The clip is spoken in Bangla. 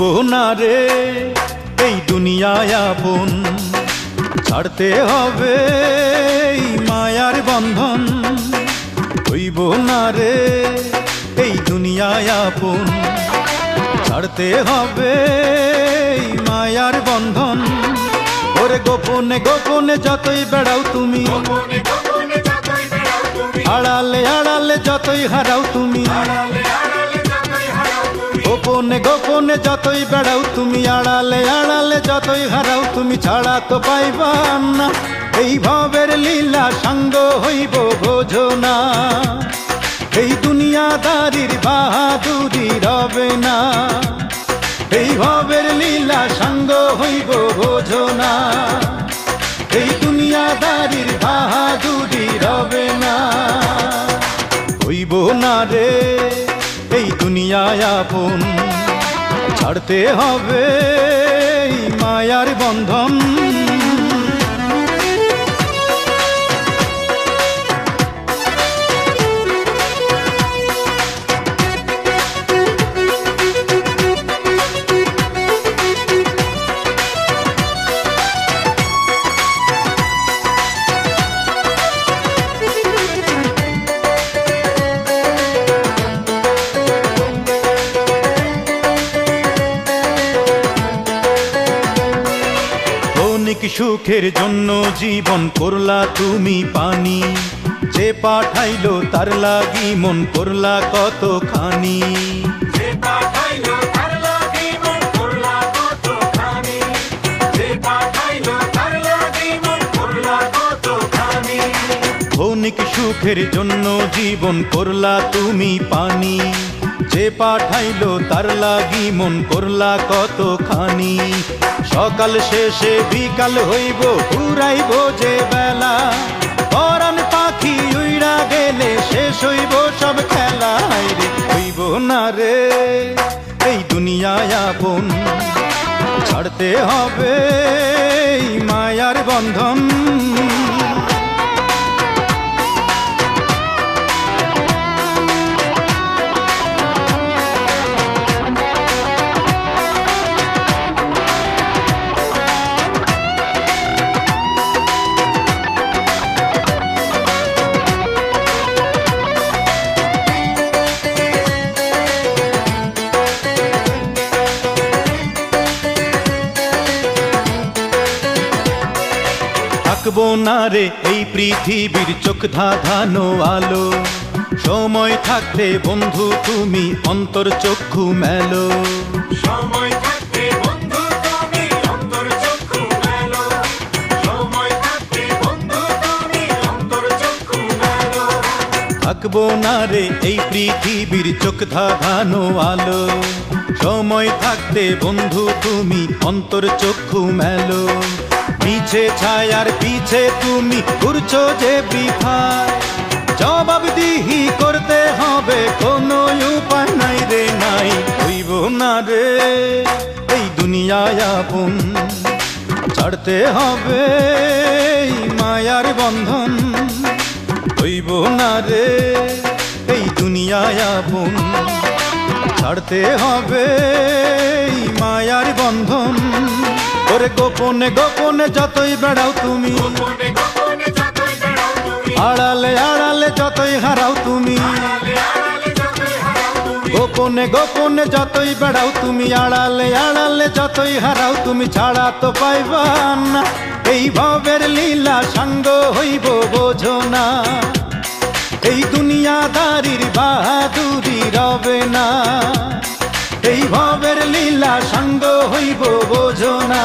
না রে এই দুনিয়ায় আপন। ছাড়তে হবে এই মায়ার বন্ধন। হইব না রে এই দুনিয়ায় আপন। ছাড়তে হবে এই মায়ার বন্ধন। ওরে গোপনে গোপনে যতই বেড়াও তুমি গোপনে গোপনে যতই বেড়াও তুমি আড়ালে আড়ালে যতই হারাও তুমি। আড়ালে গোপনে গোপনে যতই বেড়াও তুমি আড়ালে আড়ালে, যতই হারাও তুমি ছাড়া তো পাইবা না। এই ভাবের লীলা সঙ্গ হইব বোঝো না এই দুনিয়াদারির বাহাদুরি রবে না। এই ভাবের লীলা সঙ্গ হইব বোঝো না এই দুনিয়াদারির বাহাদুরি রবে না। হইব না রে। এই দুনিয়ায় আপন। ছাড়তে হবে মায়ার বন্ধন। অনেক সুখের জন্য জীবন করলা তুমি পানি? যে পাঠাইলো তার লাগি মন করলা কত খানি সুখের জন্য জীবন করলা তুমি পানি? যে পাঠাইলো তার লাগি মন করলা কত খানি সকাল শেষে বিকাল হইব পুরাইব যে বেলা। পরান পাখি উইড়া গেলে শেষ হইব সব খেলা রে। হইব না রে, এই দুনিয়ায় আপন। ছাড়তে হবে মায়ার বন্ধন। থাকব না রে এই পৃথিবীর চোখ ধাঁধানো আলো। সময় থাকতে বন্ধু তুমি অন্তর চক্ষু মেলো। সময় থাকতে বন্ধু তুমি অন্তর চক্ষু মেলো। সময় থাকতে বন্ধু তুমি অন্তর চক্ষু মেলো। থাকব না রে এই পৃথিবীর চোখ ধাঁধানো আলো। সময় থাকতে বন্ধু তুমি অন্তর চক্ষু মেলো। পিছে ছায়ার পিছে তুমি ঘুরছো যে বৃথায় জবাব দিহি করতে হবে, কোনো উপায় নাই রে, নাই হইব না রে। এই দুনিয়ায় আপন ছাড়তে হবে মায়ার বন্ধন হইব না রে। এই দুনিয়ায় আপন ছাড়তে হবে মায়ার বন্ধন ওরে গোপনে গোপনে যতই বেড়াও তুমি। আড়ালে আড়ালে যতই হারাও তুমি। আড়ালে আড়ালে যতই হারাও তুমি। গোপনে গোপনে যতই বেড়াও তুমি। আড়ালে আড়ালে যতই হারাও তুমি। ছাড়া তো পাইবা না। এই ভাবের লীলা সাঙ্গ হইব বোঝো না। এই দুনিয়াদারির বাহাদুরি রবে না। বোঝো না।